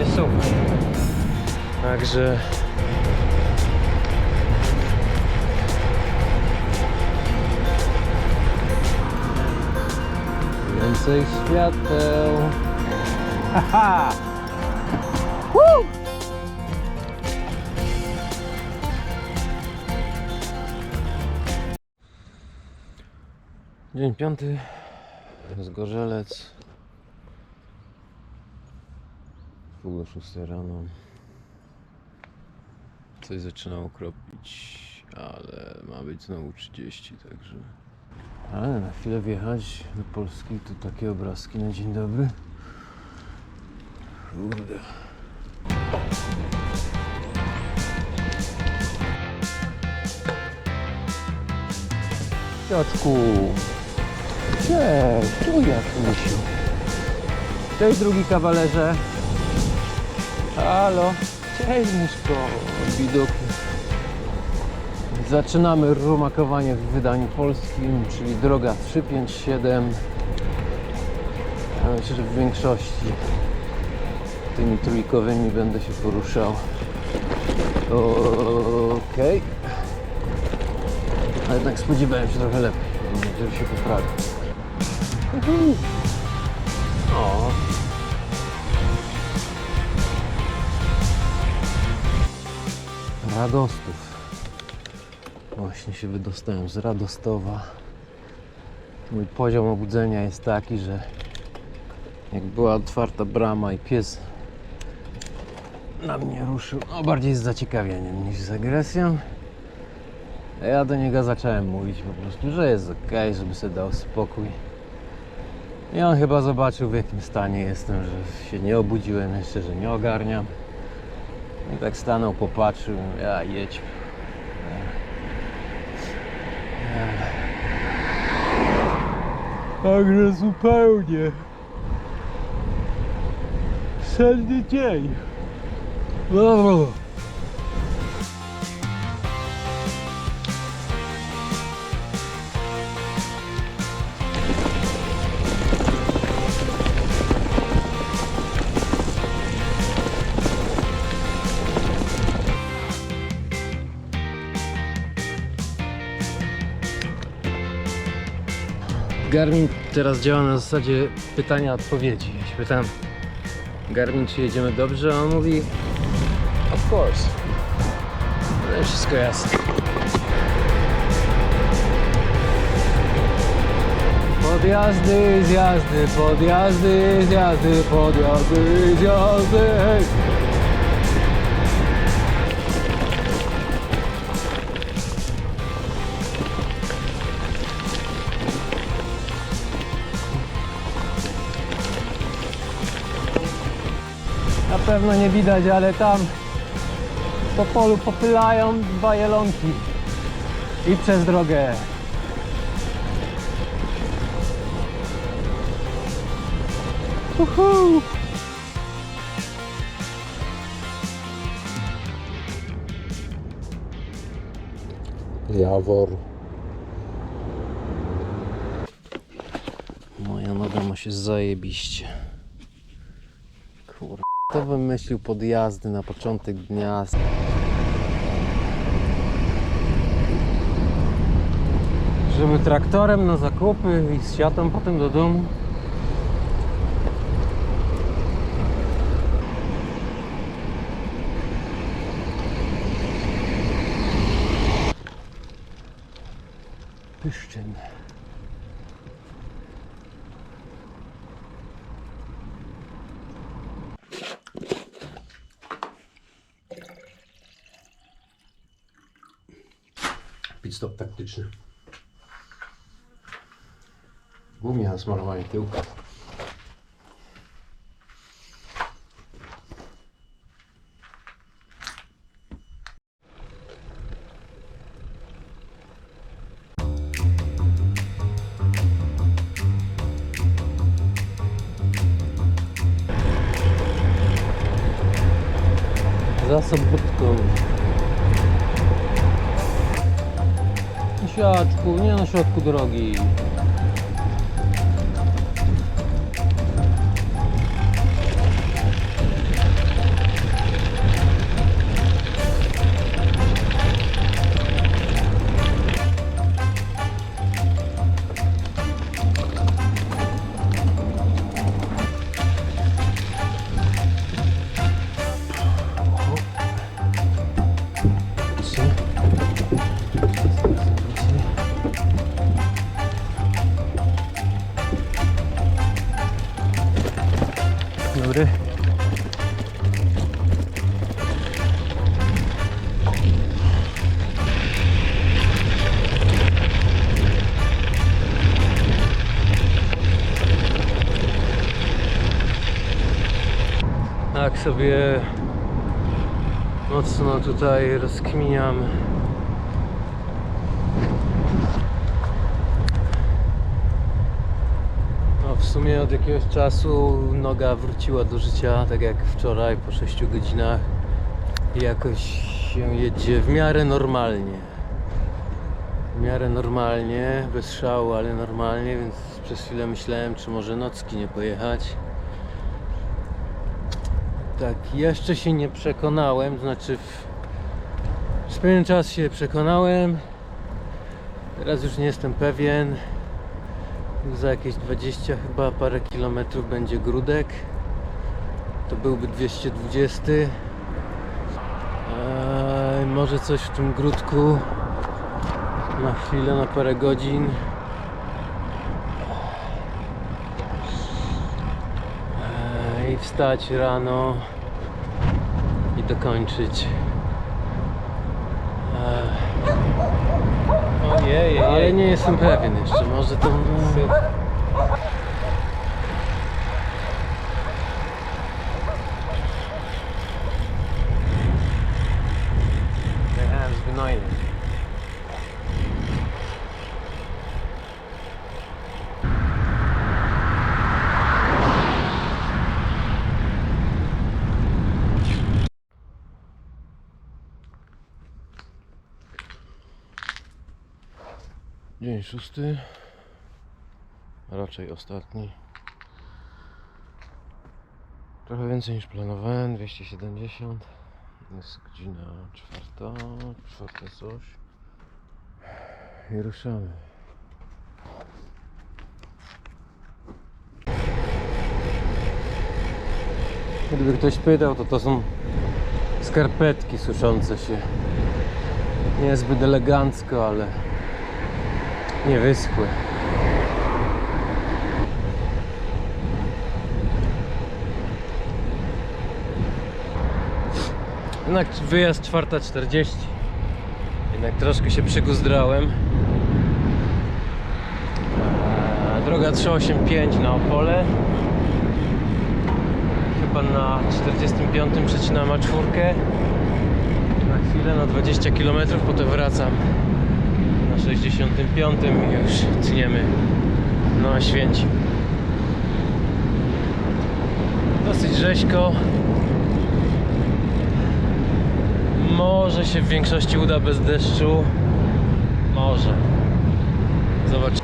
razie super. Także więcej świateł. Haha! Woo! Dzień piąty, Zgorzelec. Pół do 6 rano. Coś zaczynało kropić, ale ma być znowu 30, także. Ale na chwilę wjechać do Polski, to takie obrazki na dzień dobry. Kurde. Piotrku. Cześć, tu misiu. Cześć drugi kawalerze. Halo. Cześć Miszko. Widoki. Zaczynamy rumakowanie w wydaniu polskim, czyli droga 357. Ja myślę, że w większości tymi trójkowymi będę się poruszał. Okej. Ale jednak spodziewałem się trochę lepiej. Mam nadzieję, że się poprawi. O. Radostów. Właśnie się wydostałem z Radostowa. Mój poziom obudzenia jest taki, że jak była otwarta brama i pies na mnie ruszył, no bardziej z zaciekawieniem niż z agresją. A Ja do niego zacząłem mówić po prostu, że jest ok, żeby sobie dał spokój. I on chyba zobaczył w jakim stanie jestem, że się nie obudziłem jeszcze, że nie ogarniam. I tak stanął, popatrzył, ja jedź. Także zupełnie senny dzień. Garmin teraz działa na zasadzie pytania-odpowiedzi. Ja się pytam Garmin, czy jedziemy dobrze, a on mówi Of course. No i wszystko jasne. Podjazdy, zjazdy, podjazdy, zjazdy, podjazdy, zjazdy. Pewno nie widać, ale tam po polu popylają dwa jelonki i przez drogę. Uhu. Jawor. Moja noga ma się zajebiście. Kto wymyślił podjazdy na początek dnia? Żeby traktorem na zakupy i z siatą potem do domu. Pyszczyn. Pit stop taktyczny. Głównie na smarowanie tyłka. Za sobotką. Siaczku, nie na środku drogi. dobry. Tak sobie mocno tutaj rozkminiam Od jakiegoś czasu noga wróciła do życia, tak jak wczoraj po 6 godzinach. I jakoś się jedzie w miarę normalnie. W miarę normalnie, bez szału, ale normalnie, więc przez chwilę myślałem, czy może nocki nie pojechać. Tak, jeszcze się nie przekonałem, znaczy w, przez pewien czas się przekonałem. Teraz już nie jestem pewien. Za jakieś 20 chyba parę kilometrów będzie Grudek. To byłby 220. Eee, może coś w tym Grudku na chwilę, na parę godzin. Eee, I wstać rano i dokończyć. Ale nie jestem pewien jeszcze, może to z gnojnym. Dzień szósty, raczej ostatni. Trochę więcej niż planowałem, 270. Jest godzina czwarta, czwarta coś. I ruszamy. Gdyby ktoś pytał, to to są skarpetki suszące się. Niezbyt elegancko, ale nie wyschły. Jednak wyjazd 4.40. Jednak troszkę się przyguzdrałem. Droga 385 na Opole. Chyba na 45 przecinam A4. Na chwilę, na 20 km, potem wracam 65 i już tniemy na święci. Dosyć rzeźko. Może się w większości uda bez deszczu. Może. Zobacz.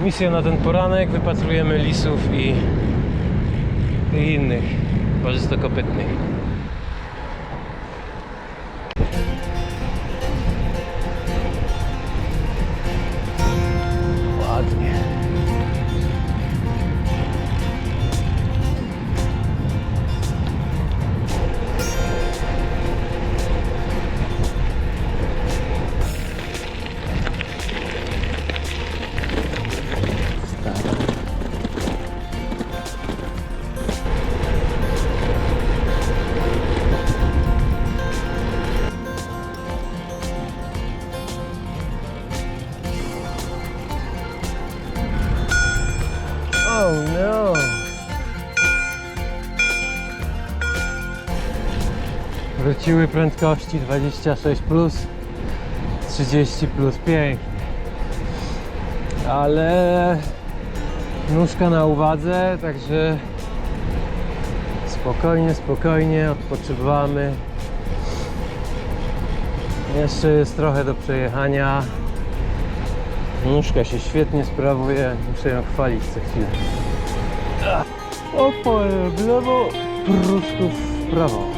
Misja na ten poranek. Wypatrujemy lisów i, i innych parzystokopytnych. Wróciły prędkości 26 plus 30 plus pięknie. Ale nóżka na uwadze, także spokojnie, spokojnie odpoczywamy. Jeszcze jest trochę do przejechania. Nóżka się świetnie sprawuje, muszę ją chwalić co chwilę. Opole w lewo, pruszków w prawo.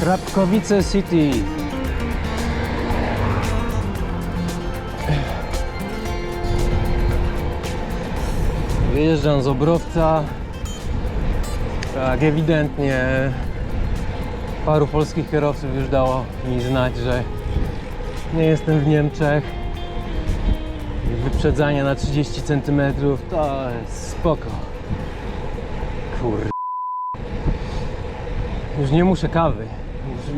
Krapkowice City. Wyjeżdżam z Obrowca. Tak, ewidentnie Paru polskich kierowców już dało mi znać, że nie jestem w Niemczech. Wyprzedzanie na 30 cm to jest spoko. Kur... Już nie muszę kawy.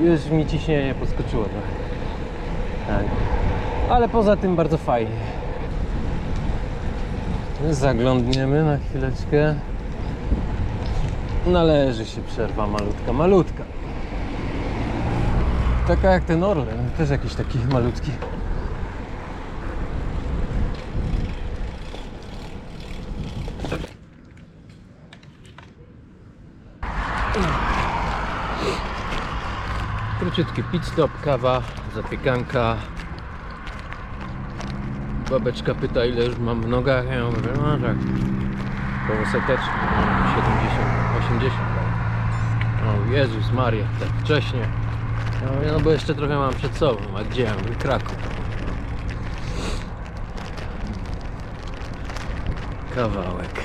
Już, mi ciśnienie podskoczyło trochę. Tak. Ale poza tym bardzo fajnie. Zaglądniemy na chwileczkę. Należy się przerwa malutka, malutka. Taka jak ten Orlen, też jakiś taki malutki. Króciutki pit stop, kawa, zapiekanka. Babeczka pyta ile już mam w nogach, ja mówię, no tak, koło seteczki, 70, 80. O Jezus Maria, tak wcześnie. No, mówię, no bo jeszcze trochę mam przed sobą, a gdzie ja mówię, Kraków. Kawałek.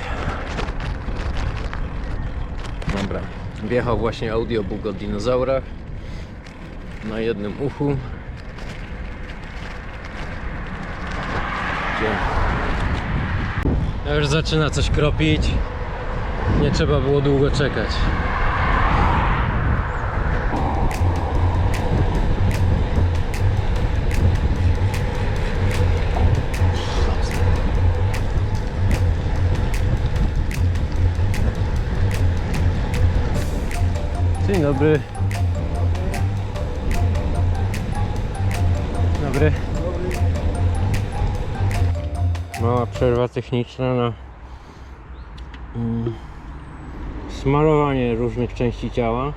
Dobra, wjechał właśnie audiobook o dinozaurach na jednym uchu. Już zaczyna coś kropić. Nie trzeba było długo czekać. Dzień. Dobry. Mała przerwa techniczna na mm, smarowanie różnych części ciała.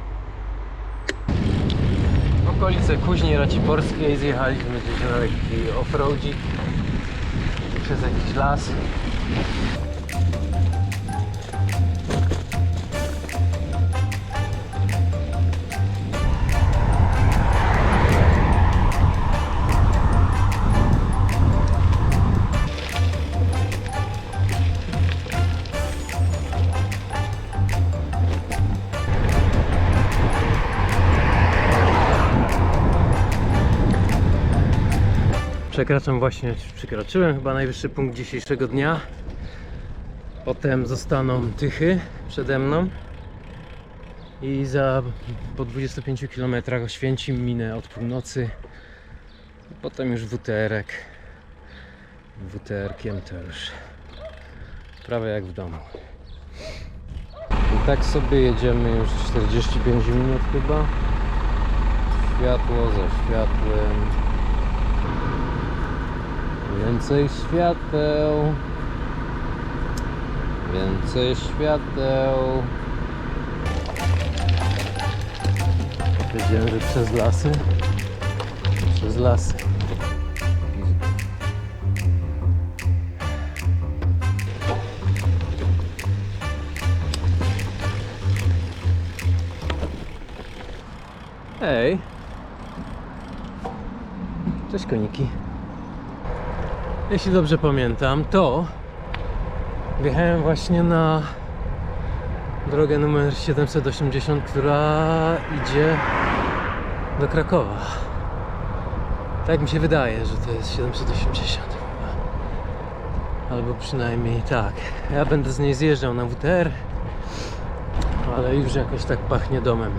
Okolice Kuźni Raciborskiej zjechaliśmy gdzieś na lekki offroadzik przez jakiś las. Przekraczam właśnie, czy przekroczyłem chyba najwyższy punkt dzisiejszego dnia. Potem zostaną Tychy przede mną. I za po 25 km Oświęcim minę od północy. Potem już WTR-ek. WTR-kiem to już prawie jak w domu. I tak sobie jedziemy już 45 minut chyba. Światło za światłem. Więcej świateł. Więcej świateł. Wiedziałem, że przez lasy. Przez lasy. Hej. Cześć koniki. Jeśli dobrze pamiętam, to wjechałem właśnie na drogę numer 780, która idzie do Krakowa. Tak mi się wydaje, że to jest 780 chyba. Albo przynajmniej tak. Ja będę z niej zjeżdżał na WTR, ale już jakoś tak pachnie domem.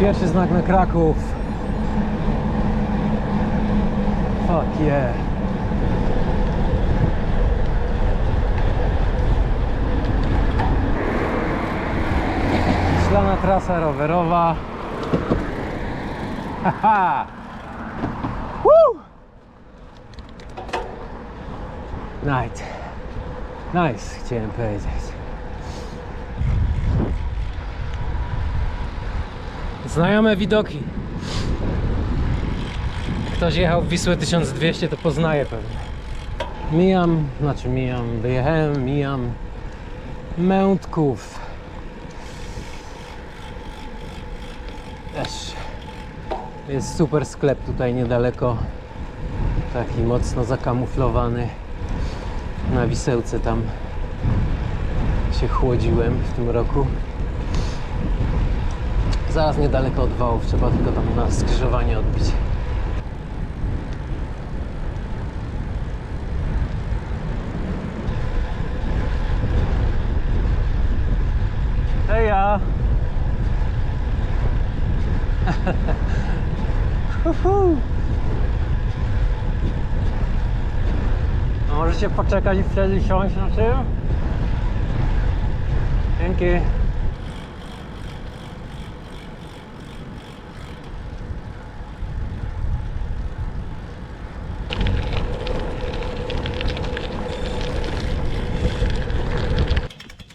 Pierwszy znak na Kraków. Fuck yeah. Szlana trasa rowerowa. Haha. Woo! Night. Nice, chciałem powiedzieć. Znajome widoki. Ktoś jechał w Wisłę 1200, to poznaje pewnie. Mijam, znaczy mijam, wyjechałem, mijam Mętków. Też jest super sklep tutaj niedaleko. Taki mocno zakamuflowany. Na Wisełce tam się chłodziłem w tym roku. zaraz niedaleko od wałów, trzeba tylko tam na skrzyżowanie odbić. Heja! Uhu. A Możecie poczekać i wtedy siąść na tym? Dzięki.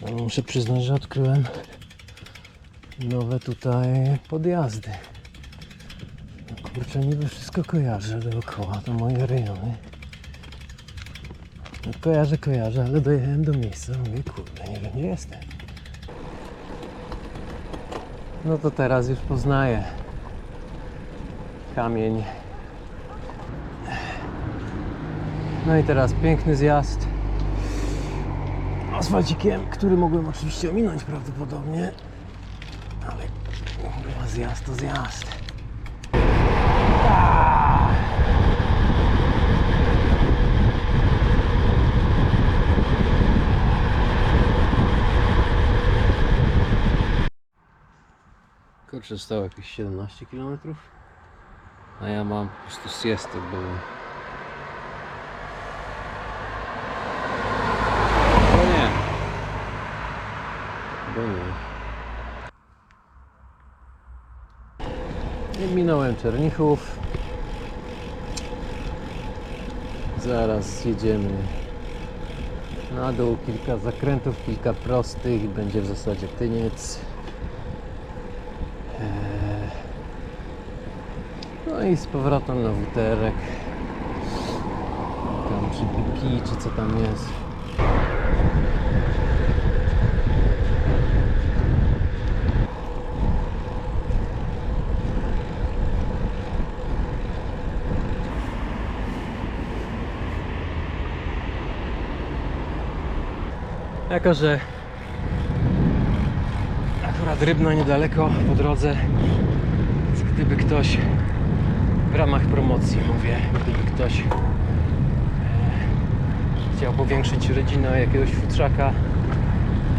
No, Muszę przyznać, że odkryłem nowe tutaj podjazdy. No kurczę, niby wszystko kojarzę dookoła, to moje rejony. Kojarzę, kojarzę, ale dojechałem do miejsca, mówię, kurde, nie wiem gdzie jestem. No to teraz już poznaję kamień. No i teraz piękny zjazd asfalcikiem, który mogłem oczywiście ominąć prawdopodobnie, ale zjazd to zjazd. Kurczę, stało jakieś 17 km, a ja mam po prostu siestę, bo Bo nie. Bo nie. I minąłem Czernichów. Zaraz jedziemy na dół. Kilka zakrętów, kilka prostych będzie w zasadzie tyniec. No i z powrotem na wuterek. Tam czy Biki, czy co tam jest. Jako, że akurat rybno niedaleko po drodze, gdyby ktoś w ramach promocji mówię, gdyby ktoś e, chciał powiększyć rodzinę jakiegoś futrzaka,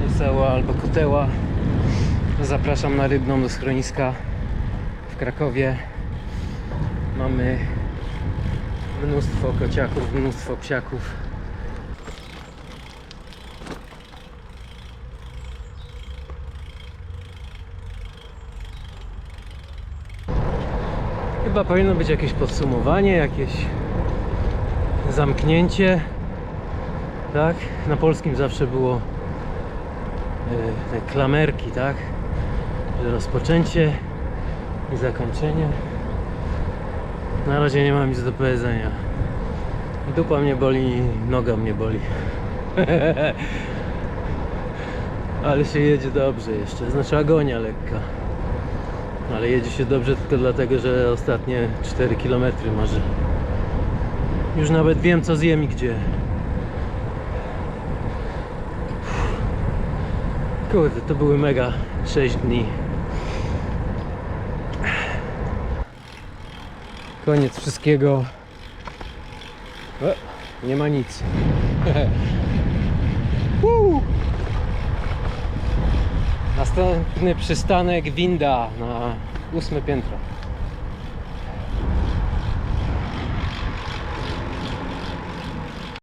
jeseła albo koteła, zapraszam na rybną do schroniska w Krakowie. Mamy mnóstwo kociaków, mnóstwo psiaków. Chyba powinno być jakieś podsumowanie, jakieś zamknięcie. Tak? Na polskim zawsze było e, te klamerki, tak? Rozpoczęcie i zakończenie. Na razie nie mam nic do powiedzenia. Dupa mnie boli, noga mnie boli. Ale się jedzie dobrze jeszcze, znaczy agonia lekka. Ale jedzie się dobrze tylko dlatego, że ostatnie 4 km może. Już nawet wiem co zjem i gdzie. Kurde, to były mega 6 dni. Koniec wszystkiego. O, nie ma nic. Następny przystanek winda na ósme piętro.